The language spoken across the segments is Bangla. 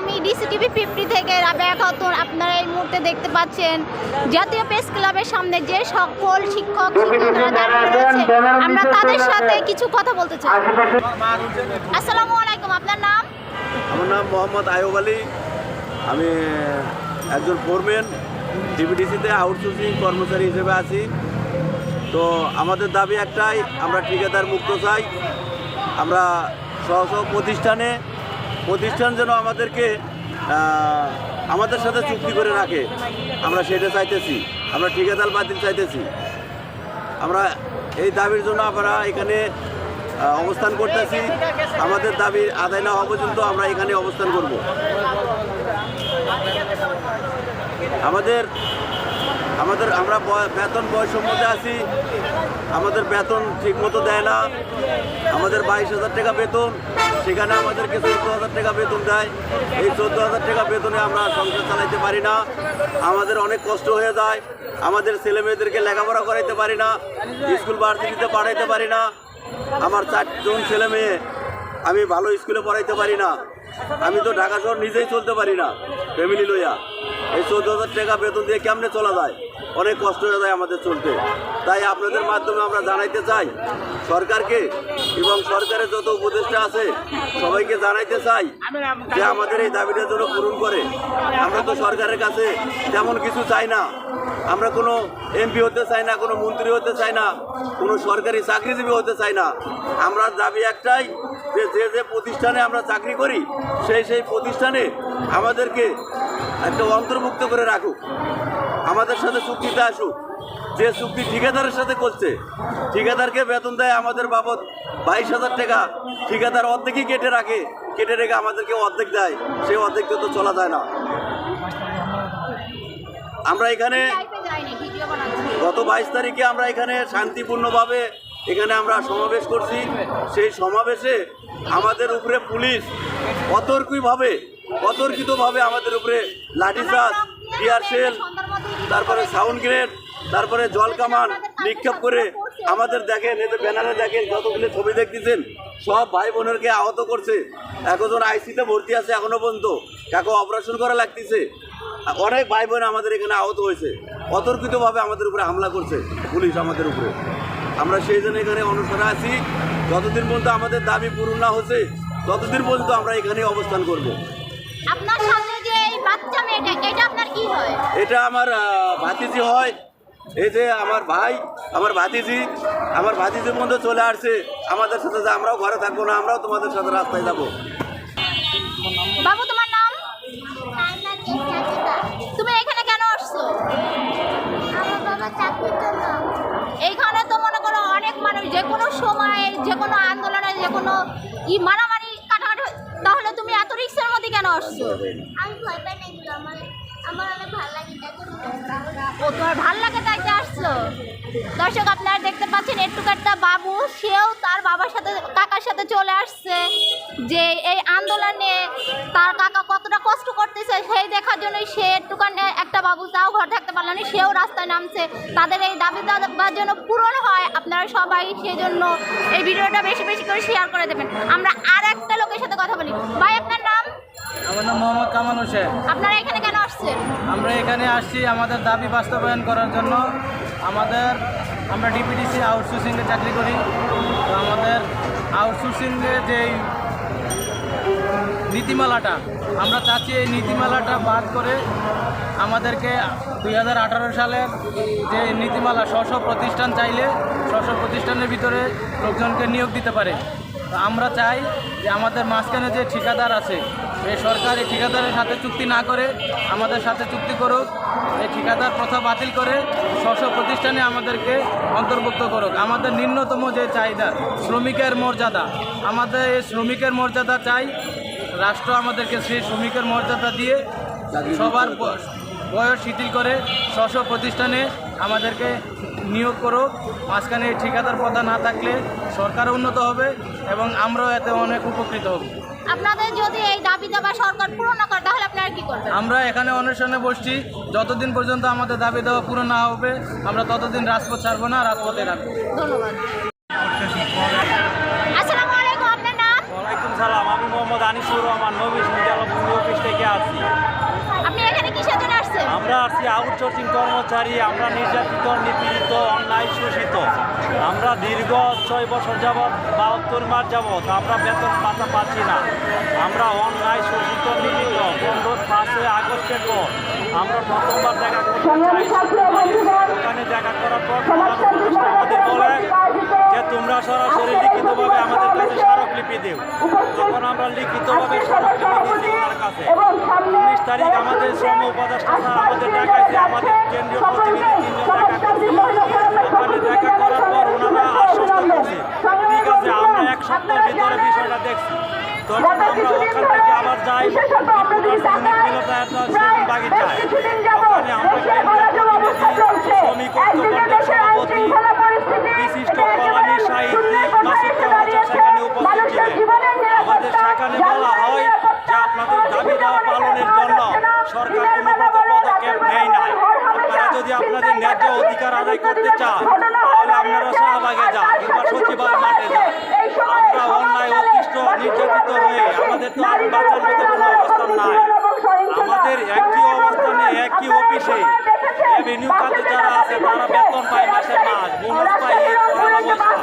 আমি ডিসিটিভি ফিফটি থেকে রাবেয়া খাতুন আপনারা এই মুহূর্তে দেখতে পাচ্ছেন জাতীয় প্রেস ক্লাবের সামনে যে সকল শিক্ষক শিক্ষিকারা দাঁড়িয়ে রয়েছে। আমরা তাদের সাথে কিছু কথা বলতে চাই। আসসালামু আলাইকুম আপনার নাম? আমার নাম মোহাম্মদ আয়ুব আলী। আমি একজন ফোরম্যান ডিবিডিসিতে আউটসোর্সিং কর্মচারী হিসেবে আছি। তো আমাদের দাবি একটাই আমরা ঠিকাদার মুক্ত চাই। আমরা সহ সহ প্রতিষ্ঠানে প্রতিষ্ঠান যেন আমাদেরকে আমাদের সাথে চুক্তি করে রাখে। আমরা সেটা চাইতেছি। আমরা ঠিকাদার বাতিল চাইতেছি। আমরা এই দাবির জন্য আমরা এখানে অবস্থান করতেছি। আমাদের দাবি আদায় না হওয়া পর্যন্ত আমরা এখানে অবস্থান করব। আমাদের আমাদের আমরা বেতন বয়সম্মতে আছি। আমাদের বেতন ঠিকমতো দেয় না। আমাদের বাইশ হাজার টাকা বেতন। সেখানে আমাদেরকে চোদ্দ হাজার টাকা বেতন দেয়। এই চোদ্দ হাজার টাকা বেতনে আমরা সংসার চালাইতে পারি না। আমাদের অনেক কষ্ট হয়ে যায়। আমাদের ছেলে মেয়েদেরকে লেখাপড়া করাইতে পারি না। স্কুল ভার্সিটিতে পাঠাইতে পারি না। আমার চারজন ছেলে মেয়ে, আমি ভালো স্কুলে পড়াইতে পারি না। আমি তো ঢাকা শহর নিজেই চলতে পারি না ফ্যামিলি লইয়া। এই চোদ্দ হাজার টাকা বেতন দিয়ে কেমনে চলা যায়? অনেক কষ্ট হয়ে যায় আমাদের চলতে। তাই আপনাদের মাধ্যমে আমরা জানাইতে চাই, সরকারকে এবং সরকারের যত উপদেষ্টা আছে, সবাইকে জানাইতে চাই যে আমাদের এই দাবিটা যেন পূরণ করে। আমরা তো সরকারের কাছে তেমন কিছু চাই না। আমরা কোনো এমপি হতে চাই না, কোনো মন্ত্রী হতে চাই না, কোনো সরকারি চাকরিজীবী হতে চাই না। আমরা দাবি একটাই যে যে যে প্রতিষ্ঠানে আমরা চাকরি করি, সেই সেই প্রতিষ্ঠানে আমাদেরকে একটা অন্তর্ভুক্ত করে রাখুক। আমাদের সাথে চুক্তিতে আসুক। যে চুক্তি ঠিকাদারের সাথে করছে ঠিকাদারকে বেতন দেয় আমাদের বাবদ বাইশ হাজার টাকা। ঠিকাদার অর্ধেকই কেটে রাখে কেটে রেখে আমাদেরকে অর্ধেক দেয়। সেই অর্ধেককে তো চলা যায় না। আমরা এখানে গত বাইশ তারিখে আমরা এখানে শান্তিপূর্ণভাবে এখানে আমরা সমাবেশ করছি। সেই সমাবেশে আমাদের উপরে পুলিশ অতর্কিভাবে অতর্কিতভাবে আমাদের উপরে লাঠিচার্জ টিয়ার সেল তারপরে সাউন্ড গ্রেড, তারপরে জল কামান নিক্ষেপ করে আমাদের দেখেন এতে ব্যানারে দেখেন যতগুলো ছবি দেখতেছেন, সব ভাই বোনেরকে আহত করছে। একজন আইসিতে ভর্তি আছে এখনও পর্যন্ত। কাকে অপারেশন করা লাগতেছে। অনেক ভাই বোন আমাদের এখানে আহত হয়েছে। অতর্কিতভাবে আমাদের উপরে হামলা করছে পুলিশ আমাদের উপরে। আমরা সেই জন্য এখানে অনুষ্ঠানে আছি। যতদিন পর্যন্ত আমাদের দাবি পূরণ না হচ্ছে, ততদিন পর্যন্ত আমরা এখানে অবস্থান করব। আপনার এটা আমার ভাতিজি হয়। এই যে আমার ভাই আমার ভাতিজি আমার ভাতিজির মধ্যে চলে আসছে। আমাদের সাথে যে আমরাও ঘরে থাকব না আমরাও তোমাদের সাথে রাস্তায় যাব। বাবু তোমার নাম? তুমি এখানে কেন আসছো? এইখানে তো মনে করো অনেক মানুষ যে কোনো সময়ে যে কোনো আন্দোলনে যে কোনো ই মারামারি কাটাকাটি। তাহলে তুমি এত রিক্সের মধ্যে কেন আসছো? আমি ভয় পাই না এগুলো আমার ও তোমার ভালো লাগে তাই যে আসছো দর্শক আপনারা দেখতে পাচ্ছেন একটু একটা বাবু সেও তার বাবার সাথে কাকার সাথে চলে আসছে। যে এই আন্দোলনে তার কাকা কতটা কষ্ট করতেছে সেই দেখার জন্যই সে একটুখানি একটা বাবু তাও ঘর থাকতে পারল না সেও রাস্তায় নামছে। তাদের এই দাবি দাবার জন্য পূরণ হয় আপনারা সবাই সেই জন্য এই ভিডিওটা বেশি বেশি করে শেয়ার করে দেবেন। আমরা আর একটা লোকের সাথে কথা বলি। ভাই আপনার নাম? আমার নাম মোহাম্মদ কামাল হোসেন। আপনারা এখানে কেন আমরা এখানে আসছি আমাদের দাবি বাস্তবায়ন করার জন্য। আমাদের, আমরা ডিপিডিসি আউটসোর্সিংয়ে চাকরি করি। তো আমাদের আউটসোর্সিংয়ে যেই নীতিমালাটা, আমরা চাচ্ছি এই নীতিমালাটা বাদ করে আমাদেরকে দুই হাজার আঠারো সালের যে নীতিমালা স্ব স্ব প্রতিষ্ঠান চাইলে স্ব প্রতিষ্ঠানের ভিতরে লোকজনকে নিয়োগ দিতে পারে। আমরা চাই যে আমাদের মাঝখানে যে ঠিকাদার আছে এই সরকার এই ঠিকাদারের সাথে চুক্তি না করে আমাদের সাথে চুক্তি করুক, এই ঠিকাদার প্রথা বাতিল করে স্ব প্রতিষ্ঠানে আমাদেরকে অন্তর্ভুক্ত করুক। আমাদের নিম্নতম যে চাহিদা, শ্রমিকের মর্যাদা, আমাদের এই শ্রমিকের মর্যাদা চাই, রাষ্ট্র আমাদেরকে সেই শ্রমিকের মর্যাদা দিয়ে সবার বয়স শিথিল করে স্ব প্রতিষ্ঠানে আমাদেরকে নিয়োগ করুক মাঝখানে ঠিকাদার প্রথা না থাকলে সরকারও উন্নত হবে এবং আমরাও এতে অনেক উপকৃত হব। আপনাদের যদি এই দাবি দেওয়া সরকার পূরণ না করে তাহলে আপনারা কি করবেন? আমরা এখানে অনুষ্ঠানে বসছি। যতদিন পর্যন্ত আমাদের দাবি দেওয়া পূরণ না হবে আমরা ততদিন রাজপথ ছাড়বো না রাজপথে রাখব ধন্যবাদ। আসসালামু আলাইকুম আপনার নাম? ওয়ালাইকুম সালাম আমি মোহাম্মদ আনিসুর রহমান নবীশ মিডিয়া অফিস থেকে আউটসোর্সিং কর্মচারী আমরা নির্যাতিত নিপীড়িত অন্যায় শোষিত। আমরা দীর্ঘ ছয় বছর যাবৎ বাহাত্তর মাস যাবৎ আমরা বেতন পাতা পাচ্ছি না। আমরা অন্যায় শোষিত নিপীড়িত। পনেরো পাঁচই আগস্টের পর আমরা প্রথমবার দেখা করতে চাই ওখানে দেখা করার পর প্রধান উপদেষ্টা আমাদের বলে যে তোমরা সরাসরি লিখিতভাবে আমাদের কাছে তখন আমরা লিখিতভাবে ওনার কাছে উনিশ তারিখ আমাদের শ্রম উপদেষ্টা স্যার আমাদের দেখাইছে আমাদের কেন্দ্রীয় প্রতিনিধি তিনজন ওখানে দেখা করার পর ওনারা আশ্বস্ত করছে। ঠিক আছে আমরা এক সপ্তাহের ভিতরে বিষয়টা দেখছি। তখন আমরা ওখান থেকে আবার যাই পালনের জন্য সরকার কোনো প্রকার পদক্ষেপ নেয় নাই। আপনারা যদি আপনাদের ন্যায্য অধিকার আদায় করতে চান, তাহলে আপনারা শাহবাগে যান কিংবা সচিবালয় মাঠে যান। আমরা অন্যায়, অতিষ্ঠ, নির্যাতিত হয়ে আমাদের তো আর বাঁচার মতো কোনো অবস্থান নাই। আমাদের একই অবস্থানে একই অফিসে রেভিনিউ খাতে যারা আছে, তারা বেতন পায় মাসে মাস, বোনাস পায় ঈদ পহেলা বৈশাখ।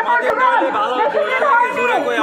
আমাদের তাহলে ভালো ঘোরা লাগে ঘোরা করে